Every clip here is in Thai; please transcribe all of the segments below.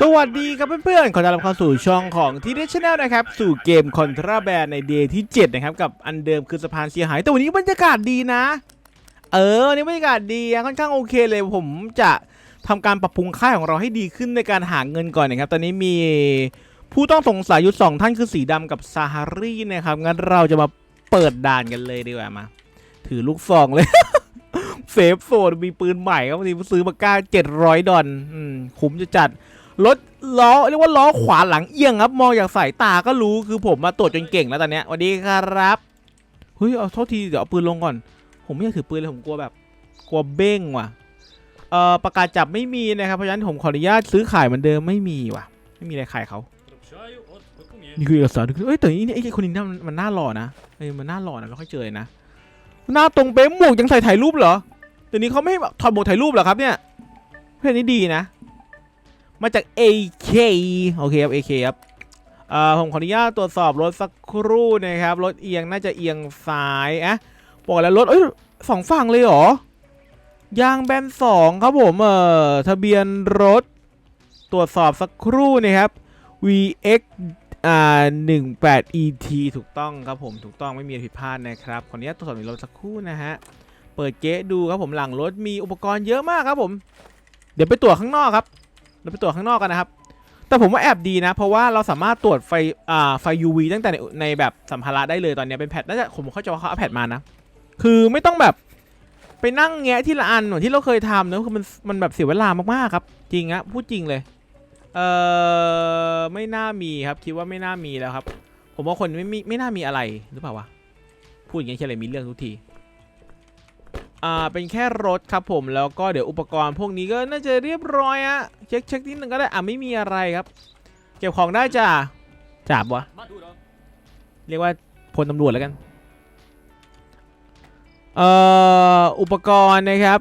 สวัสดีครับเพื่อนๆ ขอต้อนรับเข้าสู่ช่องของทีเดชแนลนะครับ สู่เกมคอนทราแบนในเดย์ที่ 7 นะครับ กับอันเดิมคือสะพานเสียหาย แต่วันนี้บรรยากาศดีนะ เออวันนี้บรรยากาศดีค่อนข้างโอเคเลย ผมจะทำการปรับปรุงค่ายของเราให้ดีขึ้นในการหาเงินก่อนนะครับ ตอนนี้มีผู้ต้องสงสัยอยู่สองท่านคือสีดำกับซาฮารีนะครับ งั้นเราจะมาเปิดด่านกันเลยดีกว่ามา ถือลูกซองเลยเซฟโซนมีปืนใหม่ครับวันนี้ซื้อมาก้าเจ็ดร้อยดอลคุ้มจะจัด รถล้อเรียกว่าล้อขวาหลังเอียงครับ มองอย่างสายตาก็รู้คือผมมาตรวจจนเก่งแล้วตอนเนี้ยสวัสดีครับเฮ้ยเอาโทษทีเดี๋ยวเอาปืนลงก่อน ผมไม่อยากถือปืนเลยผมกลัวแบบ กลัวเบ้งว่ะเอ่อประกาศจับไม่มีนะครับเพราะฉะนั้นผมขออนุญาตซื้อขายเหมือนเดิมไม่มีว่ะ ไม่มีอะไรขายเขา นี่คือเอกสารเอ้ยแต่นี่ไอ้คนนี้มันมันน่าหล่อนะเอ้ยมันน่าหล่อนะไม่ค่อยเจอเลยนะหน้าตรงเป๊ะหมวกยังใส่ถ่ายรูปเหรอแต่อัวนี้เขาไม่ให้ถอดหมวกถ่ายรูปเหรอครับเนี่ยเพื่ศนี้ดีนะ มาจาก AK โอเคครับ AK ครับผมขออนุญาตตรวจสอบรถสักครู่นะครับ รถเอียงน่าจะเอียงซ้ายอะบอกแล้วรถเอ้ยสองฝั่งเลยเหรอยางแบนสองครับผมเอ่อทะเบียนรถ ตรวจสอบสักครู่นะครับ VX อ่า18 ET ถูกต้องครับผมถูกต้องไม่มีผิดพลาดนะครับขออนุญาตตรวจสอบในรถสักครู่นะฮะเปิดเก๊ดูครับผมหลังรถมีอุปกรณ์เยอะมากครับผม เดี๋ยวไปตรวจข้างนอกครับ เดี๋ยวไปตรวจข้างนอกกันนะครับ แต่ผมว่าแอบดีนะ เพราะว่าเราสามารถตรวจไฟอ่าไฟ UV ตั้งแต่ในในแบบสัมภาระได้เลยตอนนี้เป็นแพทน่าจะผมเข้าใจว่าเขาเอาแพทมานะ คือไม่ต้องแบบไปนั่งแงะที่ละอันเหมือนที่เราเคยทำนะคือมันมันแบบเสียเวลามากๆครับ จริงอะพูดจริงเลย เออไม่น่ามีครับคิดว่าไม่น่ามีแล้วครับ ผมว่าคนไม่มีไม่น่ามีอะไรหรือเปล่าวะพูดอย่างนี้เฉลยมีเรื่องทุกที อ่าเป็นแค่รถครับผมแล้วก็เดี๋ยวอุปกรณ์พวกนี้ก็น่าจะเรียบร้อยอะเช็คเช็คนิดนึงก็ได้อะไม่มีอะไรครับ เก็บของได้จ้ะจับวะเรียกว่าพลตำรวจแล้วกันเอ่ออุปกรณ์นะครับ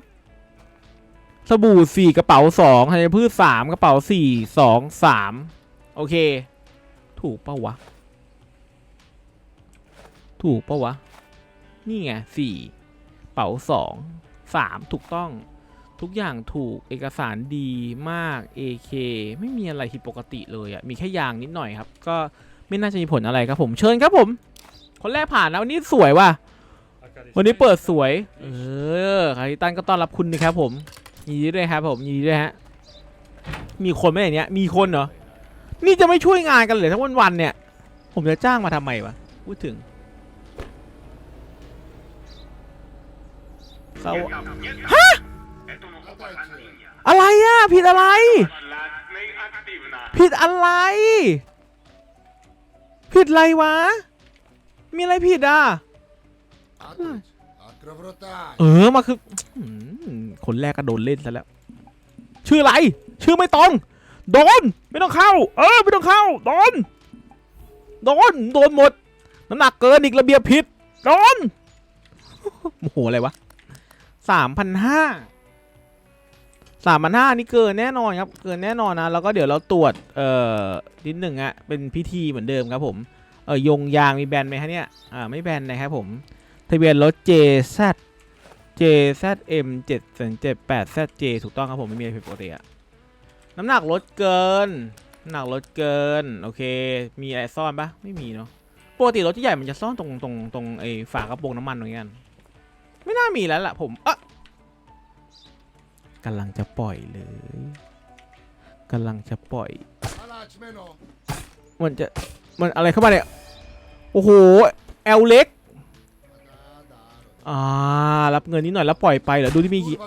สบู่สี่กระเป๋าสองธัญพืชสามกระเป๋าสี่สองสามโอเค ถูกปะวะ ถูกปะวะ นี่ไงสี่ เป๋าสองสามถูกต้องทุกอย่างถูกเอกสารดีมาก AK ไม่มีอะไรผิดปกติเลยอะมีแค่ยางนิดหน่อยครับ ก็ไม่น่าจะมีผลอะไรครับผม เชิญครับผม คนแรกผ่านแล้ววันนี้สวยว่ะ วันนี้เปิดสวย เออคาริตันก็ต้อนรับคุณนะครับผม ยินดีด้วยครับผม ยินดีด้วยฮะ มีคนไหมในเนี้ย มีคนเหรอ นี่จะไม่ช่วยงานกันเลยทั้งวันๆเนี่ย ผมจะจ้างมาทำไมวะ พูดถึง เขาฮะอะไรอะ ผิดอะไร ผิดอะไร ผิดอะไรวะ มีอะไรผิดอะ เออ มาคือ คนแรกก็โดนเล่นซะแล้ว ชื่ออะไร ชื่อไม่ตรง โดน ไม่ต้องเข้า เออ ไม่ต้องเข้า โดน โดน โดนหมด น้ำหนักเกินอีกระเบียบผิด โดนโมโหอะไรวะ สามพันห้าสามพันห้านี่เกินแน่นอนครับ เกินแน่นอนนะ แล้วก็เดี๋ยวเราตรวจ เอ่อนิดหนึ่งอะเป็นพิธีเหมือนเดิมครับผม เออยงยางมีแบนไหมฮะเนี่ย อ่า ไม่แบนนะครับผม ทะเบียนรถ JZ JZM 7 7 8 ZJ ถูกต้องครับผม ไม่มีอะไรผิดปกติอะน้ำหนักลดเกิน น้ำหนักลดเกิน โอเค มีอะไรซ่อนปะไม่มีเนาะ ปกติรถที่ใหญ่มันจะซ่อนตรงตรงตรงไอ้ฝากระโปรงน้ำมันตรงนี้กัน ไม่น่ามีแล้วล่ะผมเอะกำลังจะปล่อยเลยกำลังจะปล่อย มันจะ มันอะไรเข้ามาเนี่ย โอ้โหเอลเล็ก อ่า รับเงินนิดหน่อยแล้วปล่อยไปเหรอ ดูที่มีกี่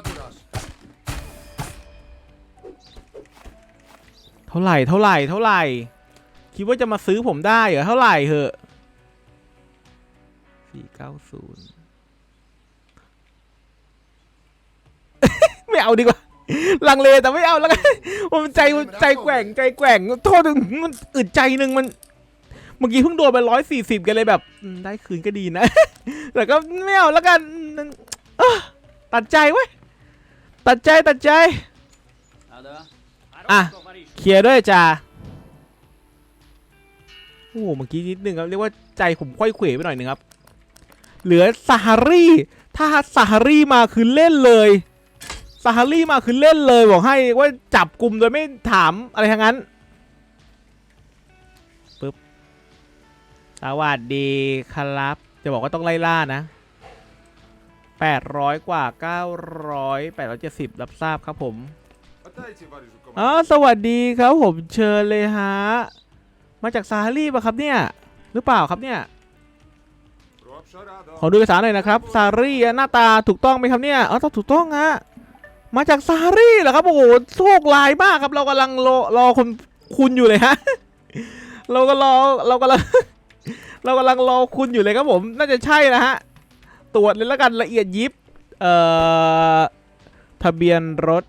เท่าไหร่ เท่าไหร่ เท่าไหร่ คิดว่าจะมาซื้อผมได้เหรอ เท่าไหร่เหอะสี่เก้าศูนย์ ไม่เอาดีกว่า ลังเลแต่ไม่เอาแล้วกันมันใจใจแกว่งใจแกว่ง โทษึงมันอึดใจนึงมันเมื่อกี้เพิ่งโดนไปร้อยสี่สิบกันเลยแบบได้คืนก็ดีนะ แต่ก็ไม่เอาแล้วกันตัดใจไว้ตัดใจตัดใจ อะ เคลียร์ด้วยจ้าโอ้เมื่อกี้นิดนึงครับ เรียกว่าใจผมค่อยเขวไปหน่อยนึงครับ เหลือซาฮารีถ้าซาฮารีมาคือเล่นเลย ซาฮารี่มาคือเล่นเลยบอกให้ว่าจับกลุ่มโดยไม่ถามอะไรทั้งนั้นปึ๊บสวัสดีครับ จะบอกว่าต้องไล่ล่านะ 800 กว่า 900 870 รับทราบครับผมอ๋อสวัสดีครับผมเชิญเลยฮะ มาจากซาฮารีป่ะครับเนี่ย หรือเปล่าครับเนี่ย ขอดูเอกสารหน่อยนะครับ ซาฮารีหน้าตาถูกต้องไหมครับเนี่ย อ๋อถูกต้องฮะ มาจากซารีเหรอครับโอ้โหโชคลายมากครับ เรากำลังรอรอคนคุณอยู่เลยฮะเราก็รอเรากำลังเรากำลังรอคุณอยู่เลยครับผม น่าจะใช่นะฮะตรวจเลยแล้วกันละเอียดยิบเอ่อทะเบียนรถ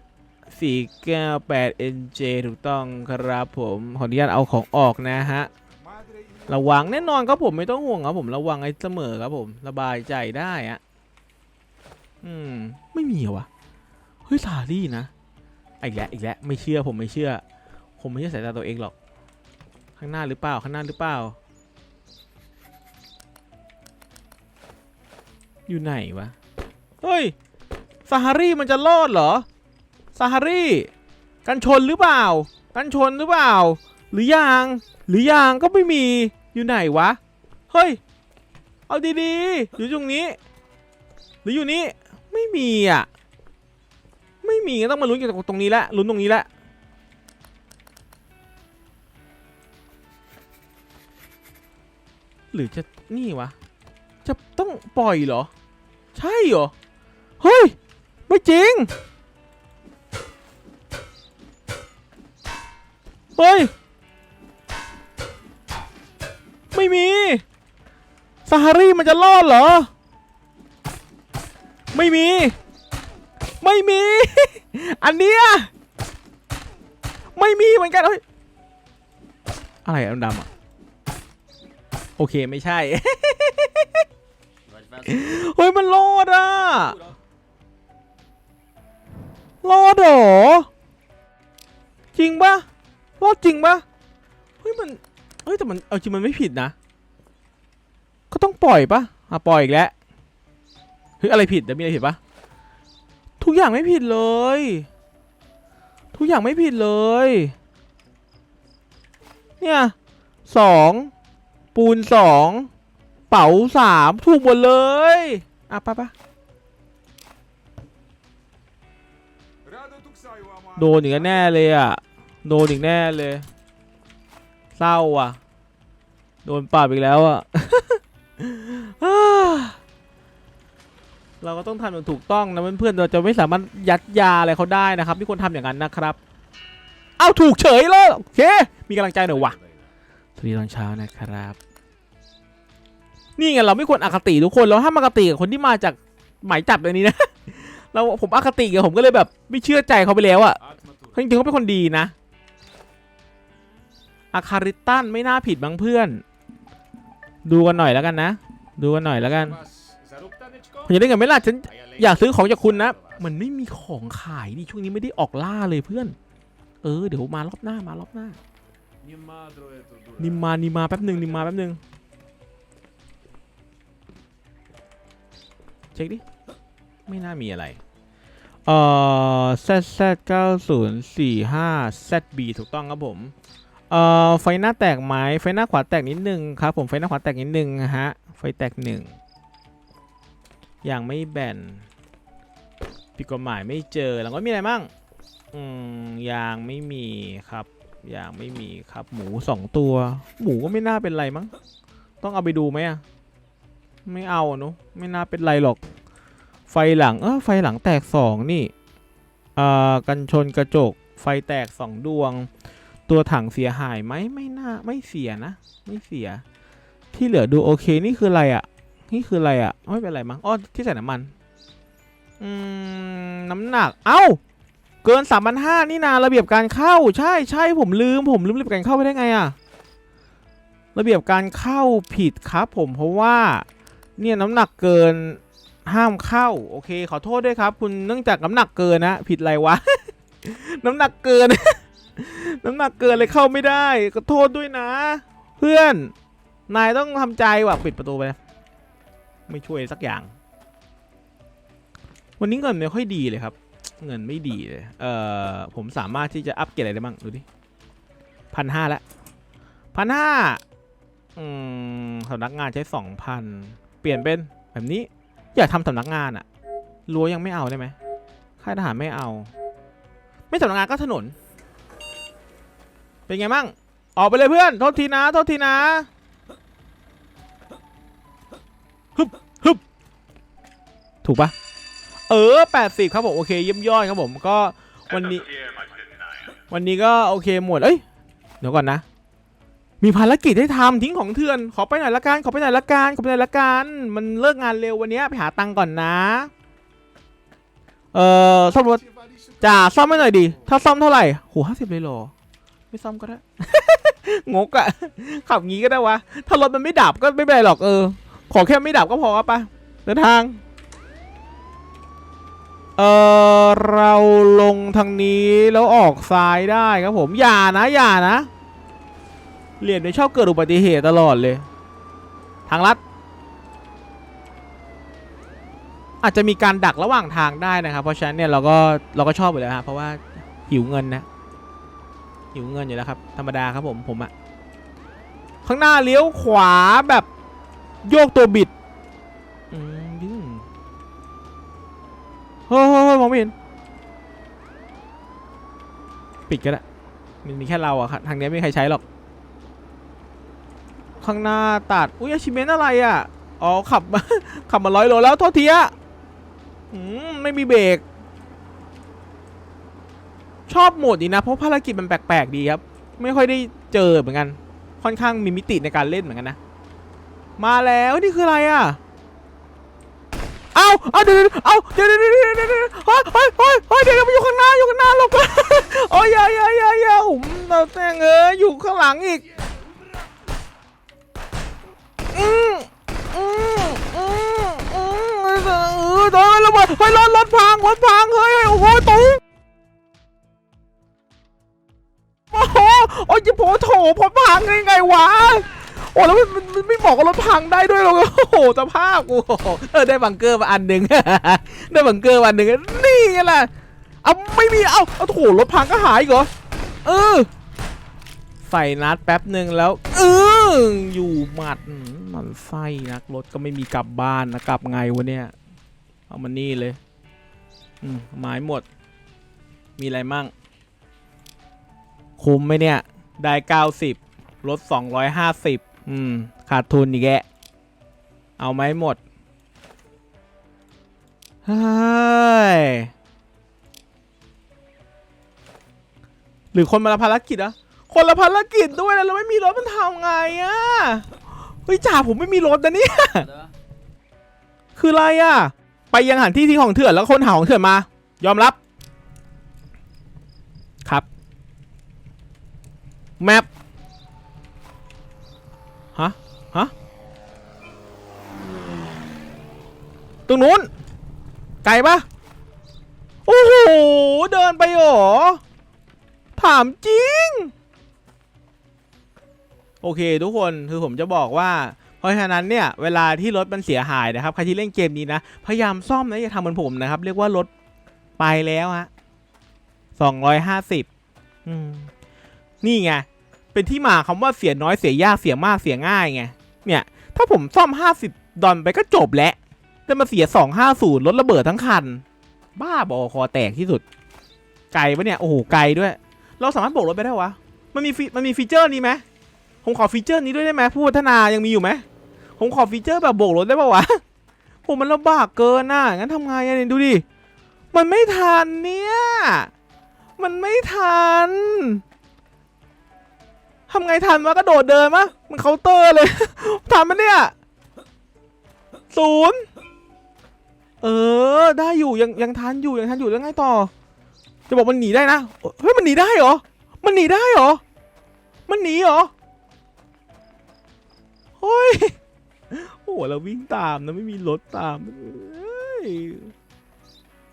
498 NJ ถูกต้องครับผมขออนุญาตเอาของออกนะฮะระวังแน่นอนครับผมไม่ต้องห่วงครับผมระวังไอ้เสมอครับผม ระบายใจได้อะอืม ไม่มีเหรอวะ เฮ้ย ซารี่นะ อีกแล้ว อีกแล้ว ไม่เชื่อ ผมไม่เชื่อ ผมไม่เชื่อสายตาตัวเองหรอก ข้างหน้าหรือเปล่า ข้างหน้าหรือเปล่า อยู่ไหนวะ เฮ้ย ซาฮารีมันจะรอดเหรอ ซาฮารีกันชนหรือเปล่า กันชนหรือเปล่า หรือยัง หรือยังก็ไม่มี อยู่ไหนวะ เฮ้ย เอาดีๆ อยู่ตรงนี้ หรืออยู่นี้ ไม่มีอะ ไม่มีก็ต้องมาลุ้นกันตรงนี้แหละลุ้นตรงนี้แหละหรือจะนี่วะ จะต้องปล่อยเหรอ ใช่เหรอ เฮ้ย ไม่จริง เฮ้ย ไม่มีซาฮารีมันจะรอดเหรอ ไม่มี ไม่มี อันเนี้ยไม่มีเหมือนกันเฮ้ยอะไรอะดำอะโอเคไม่ใช่ เฮ้ยมันรอดอะรอดหรอ จริงปะรอดจริงปะเฮ้ยมันเฮ้ยแต่มันเอาจริงมันไม่ผิดนะ ก็ต้องปล่อยปะอะปล่อยอีกแล้วเฮ้ยอะไรผิดเดี๋ยวมีอะไรผิดปะ ทุกอย่างไม่ผิดเลย ทุกอย่างไม่ผิดเลย เนี่ยสองปูนสองเป๋าสามถูกหมดเลย อะไปะปะโดนอย่างแน่เลยอะ โดนอย่างแน่เลย เศร้าอะ โดนปราบอีกแล้วอะ เราก็ต้องทำอย่างถูกต้องนะเพื่อนๆเราจะไม่สามารถยัดยาอะไรเขาได้นะครับที่ควรทำอย่างนั้นนะครับเอ้าถูกเฉยเลยโอเคมีกำลังใจหน่อยวะสวัสดีตอนเช้านะครับ นี่ไงเราไม่ควรอคติทุกคนเราห้ามอคติกับคนที่มาจากหมายจับแบบนี้นะเราผมอคติกับผมก็เลยแบบ ไม่เชื่อใจเขาไปแล้วอะ่ะจริงๆเขาเป็นคนดีนะอาคาริตันไม่น่าผิดบางเพื่อน ดูกันหน่อยแล้วกันนะ ดูกันหน่อยแล้วกัน คุณจะได้เงินไหมล่ะฉันอยากซื้อของจากคุณนะ มันไม่มีของขายดิช่วงนี้ไม่ได้ออกล่าเลยเพื่อน เออเดี๋ยวมารอบหน้ามารอบหน้า นิมมานิมาแป๊บหนึ่งนิมมาแป๊บหนึ่งเช็คดิ ไม่น่ามีอะไร เอ่อ ZZ 9045 ZB ถูกต้องครับผม เอ่อ ไฟหน้าแตกไหมไฟหน้าขวาแตกนิดนึงครับผม ไฟหน้าขวาแตกนิดนึงฮะ ไฟแตกหนึ่ง ย่างไม่แบนผิดกฎหมายไม่เจอแล้วก็มีอะไรมั่งอืมยางไม่มีครับยางไม่มีครับ หมูสองตัว หมูก็ไม่น่าเป็นไรมั้งต้องเอาไปดูไหมอะไม่เอาอะเนุไม่น่าเป็นไรหรอก ไฟหลังเออไฟหลังแตกสองนี่อ่ากันชนกระจก ไฟแตกสองดวง ตัวถังเสียหายไหมไม่น่าไม่เสียนะ ไม่เสีย ที่เหลือดูโอเคนี่คืออะไรอะ นี่คืออะไรอะไม่เป็นไรมั้งอ๋อที่ใส่น้ำมันอืมน้ำหนัก เอ้า เกินสามพันห้านี่นาระเบียบการเข้า ใช่ใช่ผมลืม ผมลืมระเบียบการเข้าไปได้ไงอะระเบียบการเข้าผิดครับผมเพราะว่าเนี่ยน้ำหนักเกินห้ามเข้า โอเค ขอโทษด้วยครับ คุณเนื่องจากน้ำหนักเกินนะ ผิดอะไรวะ น้ำหนักเกิน น้ำหนักเกินเลยเข้าไม่ได้ ขอโทษด้วยนะ เพื่อน นายต้องทำใจว่ะปิดประตูไป ไม่ช่วยสักอย่าง วันนี้เงินไม่ค่อยดีเลยครับ เงินไม่ดีเลย เอ่อ ผมสามารถที่จะอัพเกรดอะไรได้บ้างดูดิพันห้าล้วพันห้าอืมสำนักงานใช้สองพันเปลี่ยนเป็นแบบนี้ อยากทำสำนักงานอะรั้วยังไม่เอาได้ไหมค่ายทหารไม่เอา ไม่สำนักงานก็ถนน เป็นไงบ้าง ออกไปเลยเพื่อน โทษทีนะ โทษทีนะ ถูกปะเออแปดสิบครับผมโอเคเยี่ยมยอดครับผมก็วันนี้ วันนี้ก็โอเคหมดเอ้ยเดี๋ยวก่อนนะ มีภารกิจให้ทำทิ้งของเถื่อนขอไปหน่อยละกันขอไปหน่อยละกันขอไปหน่อยละกันมันเลิกงานเร็ววันเนี้ยไปหาตังค์ก่อนนะ เอ่อซ่อมรถจ่าซ่อมให้หน่อยดิถ้าซ่อมเท่าไหร่โหห้าสิบเลยเหรอไม่ซ่อมก็ได้ งกอะขับงี้ก็ได้วะ ถ้ารถมันไม่ดับก็ไม่เป็นไรหรอกเออ ขอแค่ไม่ดับก็พอปะเดินทาง เออเราลงทางนี้แล้วออกซ้ายได้ครับผม อย่านะ อย่านะเหรียญเนี่ยชอบเกิดอุบัติเหตุตลอดเลย ทางลัด อาจจะมีการดักระหว่างทางได้นะครับ เพราะฉะนั้นเนี่ยเราก็เราก็ชอบอยู่แล้วครับเพราะว่าหิวเงินนะ หิวเงินอยู่แล้วครับ ธรรมดาครับผมผมอะข้างหน้าเลี้ยวขวาแบบโยกตัวบิดอืม เฮ้ยเฮ้ยเฮ้ยมองไม่เห็น ปิดก็ได้มันมีแค่เราอะครับทางนี้ไม่มีใครใช้หรอก ข้างหน้าตัด อุ้ยอาชิเมนอะไรอะอ๋อขับมาขับมาร้อยโลแล้วโทษทีอะอืมไม่มีเบรก ชอบโหมดนี้นะ เพราะภารกิจมันแปลกๆดีครับ ไม่ค่อยได้เจอเหมือนกัน ค่อนข้างมีมิติในการเล่นเหมือนกันนะ มาแล้วนี่คืออะไรอะ เอาเอาเดี๋ยวเอาเดี๋ยวเดี๋ยวเดี๋ยวเดี๋ยวเดี๋ยวเฮ้ยเฮ้ยเฮ้ยเฮ้ยเดี๋ยวเดี๋ยวมันอยู่ข้างหน้าอยู่ข้างหน้าหลบก่อนโอ้ยอย่าอย่าอย่าอย่าผมเราแจ้งเอ้ยอยู่ข้างหลังอีกอืมอืมอืมอืมเออเออยวระเบิดเฮ้ยรถรถพังรถพังเฮ้ยโอ้โหตุ้งโอ้โหโอ้ยโผโถผมพังได้ไงวะ โอ้แล้วมันมันไม่บอกว่ารถพังได้ด้วยหรอกโอ้โหสภาพกูเออได้บังเกอร์มาอันหนึ่งได้บังเกอร์มาอันหนึ่งนี่ไงล่ะเอาไม่มีเอาเอาโถรถพังก็หายกเหรอเออใส่นัดแป๊บหนึ่งแล้วเอออยู่หมัดมันไส้นักรถก็ไม่มีกลับบ้านนะกลับไงวะเนี่ยเอามานี่เลยอืมไม้หมด มีอะไรมั่งคุ้มไหมเนี่ยได้ 90ลด250 อืม ขาดทุนอีกแกะเอาไหมหมดเฮ้ยหรือคนมาละภารกิจอะคนละภารกิจด้วยนะเราไม่มีรถมันทำไงอะเฮ้ยจ่าผมไม่มีรถนะเนี่ย Ada. คืออะไรอะไปยังหันที่ทิ้งของเถื่อนแล้วคนหาของเถื่อนมา ยอมรับ ครับ แมป ตรงนู้น ไกลปะโอ้โห เดินไปหรอ ถามจริง โอเคทุกคน คือผมจะบอกว่า เพราะฉะนั้นเนี่ย เวลาที่รถมันเสียหายนะครับ ใครที่เล่นเกมนี้นะ พยายามซ่อมนะอย่าทำเหมือนผมนะครับ เรียกว่ารถไปแล้วฮะสองร้อยห้าสิบนี่ไง เป็นที่มาคำว่าเสียน้อยเสียยากเสียมากเสียง่ายไง เนี่ย ถ้าผมซ่อม50ดอลไปก็จบแล้ว แต่มาเสีย 250รถระเบิดทั้งคัน บ้าบอคอแตกที่สุด ไกลปะเนี่ย โอ้โห ไกลด้วย เราสามารถโบกรถไปได้วะ มันมีมันมีฟีเจอร์นี้ไหมผมขอฟีเจอร์นี้ด้วยได้ไหมผู้พัฒนายังมีอยู่ไหมผมขอฟีเจอร์แบบโบกรถได้ปะวะผมมันลำบากเกินน่ะงั้นทำไงเนี่ยดูดิ มันไม่ทันเนี่ย มันไม่ทันทำไงทันวะกระโดดเดินมะมันเคาน์เตอร์เลย ทันมันเนี่ยศูนย์ เออ ได้อยู่ยังยังทันอยู่ยังทันอยู่แล้วไงต่อ จะบอกมันหนีได้นะเฮ้ยมันหนีได้เหรอมันหนีได้เหรอมันหนีเหรอเฮ้ยโอ้โหเราวิ่งตามนะไม่มีรถตาม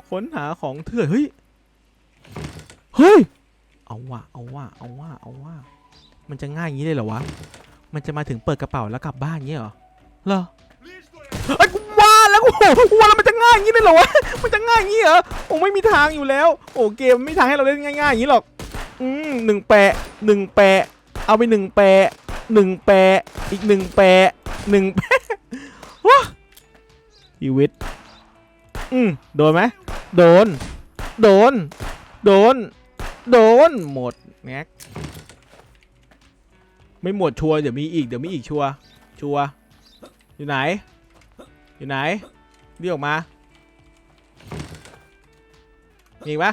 ค้นหาของเถื่อนเฮ้ยเฮ้ยเอาว่ะเอาว่ะเอาว่ะเอาว่ะมันจะง่ายอย่างนี้เลยเหรอวะมันจะมาถึงเปิดกระเป๋าแล้วกลับบ้านอย่างนี้เหรอเหรอไอ้กู ว่าแล้วกูหว่าแล้วมันจะง่ายอย่างนี้เลยเหรอวะ มันจะง่ายอย่างนี้เหรอ โอ้ไม่มีทางอยู่แล้ว โอ้เกมไม่มีทางให้เราเล่นง่ายๆอย่างนี้หรอก อืมหนึ่งแปะหนึ่งแปะ เอาไปหนึ่งแปะหนึ่งแปะ อีกหนึ่งแปะหนึ่งแปะว้าชีวิต อืมโดนไหมโดน โดน โดน โดน หมดแม็กไม่หมดชัวร์เดี๋ยวมีอีก เดี๋ยวมีอีกชัวร์ชัวร์อยู่ไหน อยู่ไหน เรียกออกมามีอีกปะ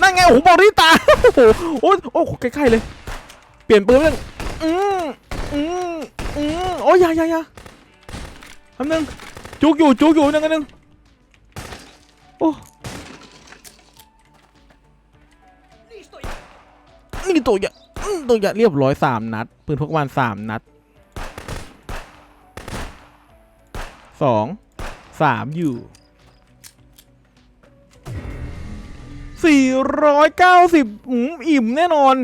นั่นไง โอ้โหบอกรีตา โอ้โหโอ้โหโอ้ใกล้ๆเลย เปลี่ยนปืนเรื่องอืมอืมอืมโอ้ยยายาอยาคำนึงจุกอยู่จุกอยู่นึงอันนึงโอ้นี่ตัวใหญ่ตัวใหญ่เรียบร้อยสามนัด ปืนพกวันสามนัด สองสามอยู่สี่ร้อยเก้าสิบอิ่มแน่นอน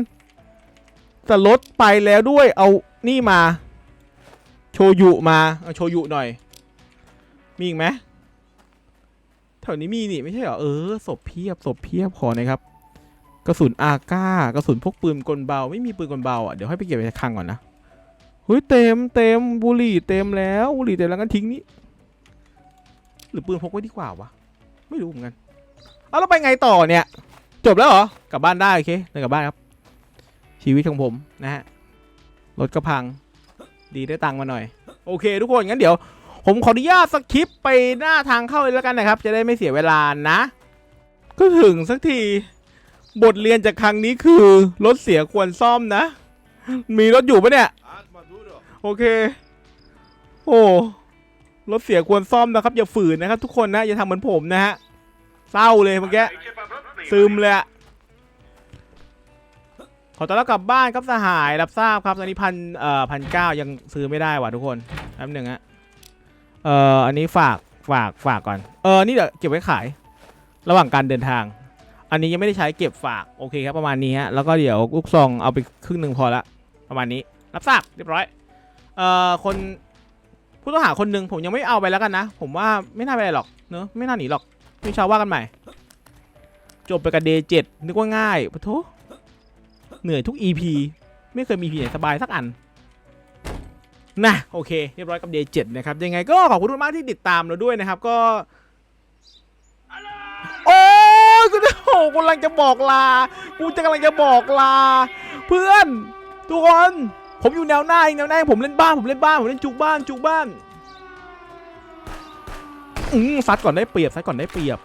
แต่ลดไปแล้วด้วยเอานี่มา โชยุมาเอาโชยุหน่อย มีอีกไหมแถวนี้มีนี่ไม่ใช่เหรอ เออศพเพียบศพเพียบขอหนะครับกระสุนอาก้ากระสุนพวกปืนกลเบา ไม่มีปืนกลเบาอะ เดี๋ยวให้ไปเก็บในคลังก่อนนะเฮ้ยเต็มเต็มบุหรี่เต็มแล้วบุหรี่เต็มแล้วงั้นทิ้งนี่ หรือปืนพกไว้ดีกว่าวะไม่รู้เหมือนกันเอาแล้วไปไงต่อเนี่ย จบแล้วเหรอกลับบ้านได้โอเคเดินกลับบ้านครับ ชีวิตของผมนะฮะรถก็พังดีได้ตังค์มาหน่อย โอเค ทุกคนงั้นเดี๋ยว ผมขออนุญาตสคิปไปหน้าทางเข้าเลยแล้วกันนะครับ จะได้ไม่เสียเวลานะ ก็ถึงสักทีบทเรียนจากครั้งนี้คือรถเสียควรซ่อมนะ มีรถอยู่ปะเนี่ย โอเค โอ้ รถเสียควรซ่อมนะครับ อย่าฝืนนะครับ ทุกคนนะอย่าทำเหมือนผมนะฮะเศร้าเลยเมื่อกี้ซึมเลยอะขอต้อนรับกลับบ้านครับสหายรับทราบครับตอนนี้พันเอ่อพันเก้ายังซื้อไม่ได้ว่ะทุกคนแป๊บหนึ่งฮะเอ่ออันนี้ฝากฝากฝากก่อนเออนี่เดี๋ยวเก็บไว้ขาย ระหว่างการเดินทาง อันนี้ยังไม่ได้ใช้เก็บฝากโอเคครับประมาณนี้ฮะแล้วก็เดี๋ยวลูกซองเอาไปครึ่งหนึ่งพอละประมาณนี้รับทราบเรียบร้อยเอ่อคน ผู้ต้องหาคนหนึ่งผมยังไม่เอาไปแล้วกันนะ ผมว่าไม่น่าไปไหรอกเนอะไม่น่าหนีหรอกม่ชาวว่ากันใหม่ จบไปกับเดย์เจ็ดนึกว่าง่ายปะโถเหนื่อยทุก EP ไม่เคยมี EP ไหนสบายสักอันนะโอเคเรียบร้อยกับ Day 7นะครับยังไงก็ขอบคุณมากที่ติดตามเราด้วยนะครับก็โอ้โอ้กำลังจะบอกลากูจะกำลังจะบอกลา เพื่อนทุกคน ผมอยู่แนวหน้าเองแนวหน้าผมเล่นบ้านผมเล่นบ้านผมเล่นจุกบ้านจุกบ้านอืมซัดก่อนได้เปรียบซัดก่อนได้เปรียบ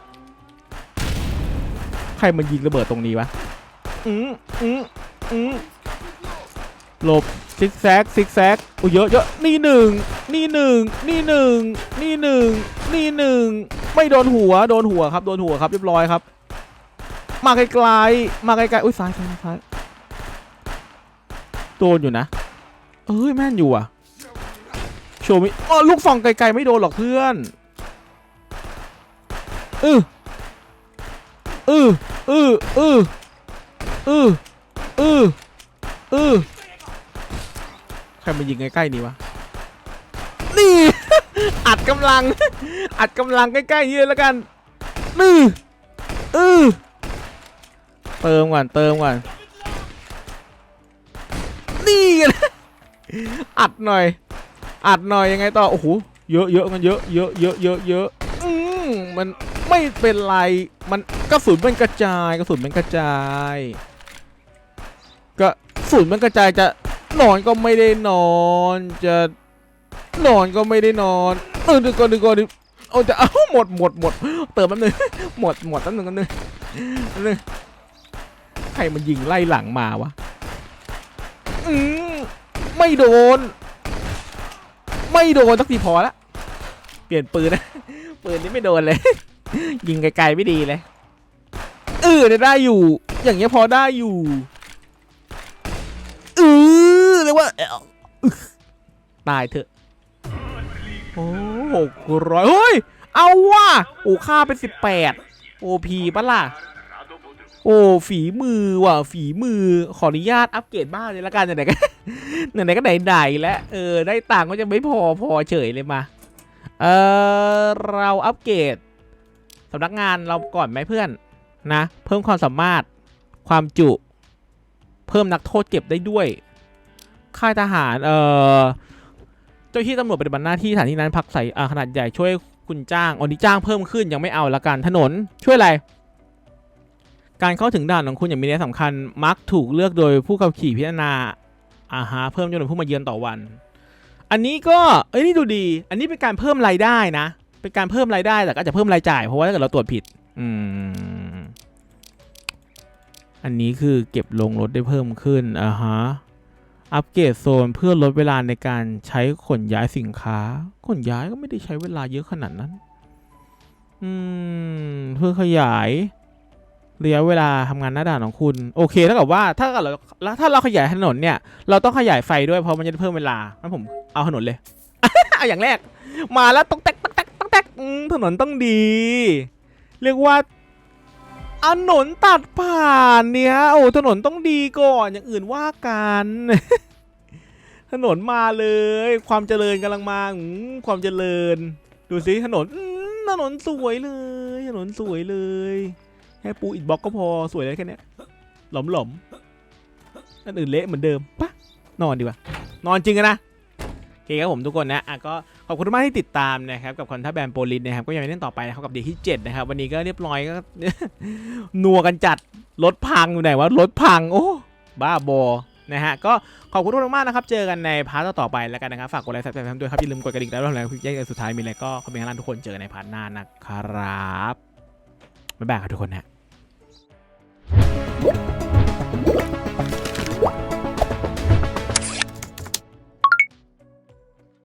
ใครมันยิงระเบิดตรงนี้วะอืมอืมอืมหลบซิกแซกซิกแซกโอ้เยอะเยอะนี่หนึ่งนี่หนึ่งนี่หนึ่งนี่หนึ่งนี่หนึ่งไม่โดนหัวโดนหัวครับโดนหัวครับเรียบร้อยครับ มาไกลๆมาไกลๆอุ้ยซ้ายซ้ายซ้ายโดนอยู่นะ เอ้ยแม่นอยู่อะโชว์มิอ๋อลูกส่องไกลๆไม่โดนหรอกเพื่อนเออเออเออเออเออเออเออใครมายิงใกล้ๆนี่วะนี่ อัดกำลัง อัดกำลังใกล้ๆนี่เลยแล้วกันนี่เออเติมก่อนเติมก่อนนี่ อัดหน่อย อัดหน่อยยังไงต่อ โอ้โห เยอะเยอะกันเยอะเยอะเยอะเยอะเยอะอืมมันไม่เป็นไร มันกระสุนมันกระจายกระสุนมันกระจายกระสุนมันกระจายจะนอนก็ไม่ได้นอนจะนอนก็ไม่ได้นอนเออดึกก่อนดึกก่อนดึกเอาจะเอาหมดหมดหมดเติมแป๊บนึงหมดหมดแป๊บนึงแป๊บนึงแป๊บนึงใครมันยิงไล่หลังมาวะอืม ไม่โดน ไม่โดนสักทีพอละเปลี่ยนปืนนะปืนนี้ไม่โดนเลย ยิงไกลๆไม่ดีเลยเออได้อยู่ อย่างเงี้ยพอได้อยู่เออเรียกว่าตายเถอะโอ้หกร้อยเฮ้ย เอาว่ะโอ้ค่าเป็นสิบแปดโอพีปะล่ะ อ้ฝีมือว่ะฝีมือขออนุญาตอัปเกรดบ้านเลยละกันไหนๆก็ไหนๆก็ไหนๆแล้วเออได้ตังก็จะไม่พอพอเฉยเลยมาเออเราอัปเกรดสำนักงานเราก่อนไหมเพื่อนนะ เพิ่มความสามารถความจุ เพิ่มนักโทษเก็บได้ด้วย ค่ายทหารเออเจ้าที่ตำรวจปฏิบัติหน้าที่สถานที่นั้นพักใส่ขนาดใหญ่ช่วยคุณจ้างอันนี้จ้างเพิ่มขึ้นยังไม่เอาละกันถนนช่วยอะไร การเข้าถึงด่านของคุณอย่างมีนัยสำคัญ มักถูกเลือกโดยผู้ขับขี่พิจารณาอาหาเพิ่มจำนวนผู้มาเยือนต่อวัน อันนี้ก็เอ้ยนี่ดูดี อันนี้เป็นการเพิ่มรายได้นะ เป็นการเพิ่มรายได้แต่ก็จจะเพิ่มรายจ่ายเพราะว่าถ้าเกิดเราตรวจผิด อืม อันนี้คือเก็บลงรถได้เพิ่มขึ้นอ่าฮะ อัปเกรดโซนเพื่อลดเวลาในการใช้ขนย้ายสินค้า ขนย้ายก็ไม่ได้ใช้เวลาเยอะขนาดนั้น อืม เพื่อขยาย ระยะเวลาทำงานหน้าด่านของคุณ โอเคเท่ากับว่าถ้าเกิดเราถ้าเราขยายถนนเนี่ย เราต้องขยายไฟด้วยเพราะมันจะเพิ่มเวลางั้นผมเอาถนนเลยเอาอย่างแรก มาแล้วต้องแตกต้องแตกต้องแตกถนนต้องดี เรียกว่าถนนตัดผ่านเนี่ยโอ้ถนนต้องดีก่อนอย่างอื่นว่ากันถนนมาเลย ความเจริญกำลังมาความเจริญ ดูสิถนนถนนสวยเลย ถนนสวยเลย แค่ปูอิฐบล็อกก็พอสวยเลยแค่นี้หลอมหลอมๆอันอื่นเละเหมือนเดิมปะนอนดีกว่านอนจริงอะนะโอเคครับผมทุกคนนะอะก็ขอบคุณมากที่ติดตามนะครับกับคอนทัพแบนโปลินนะครับก็ยังไม่เล่นต่อไปนะครับกับเดีที่ 7 นะครับ วันนี้ก็เรียบร้อยก็นัวกันจัดรถพังอยู่ไหนวะรถพังโอ้บ้าบอนะฮะก็ขอบคุณทุกคนมากนะครับ เจอกันในพาร์ทต่อไปแล้วกันนะครับฝากกดไลค์ซับสไครต์ด้วยครับอย่าลืมกดกระดิ่งแล้วด้วยแล้วคลิปแยกสุดท้ายมีอะไรก็คอมเมนต์ข้างล่างทุกคนเจอกันในพาร์ทหน้านะครับ บ๊ายบายครับทุกคนนะ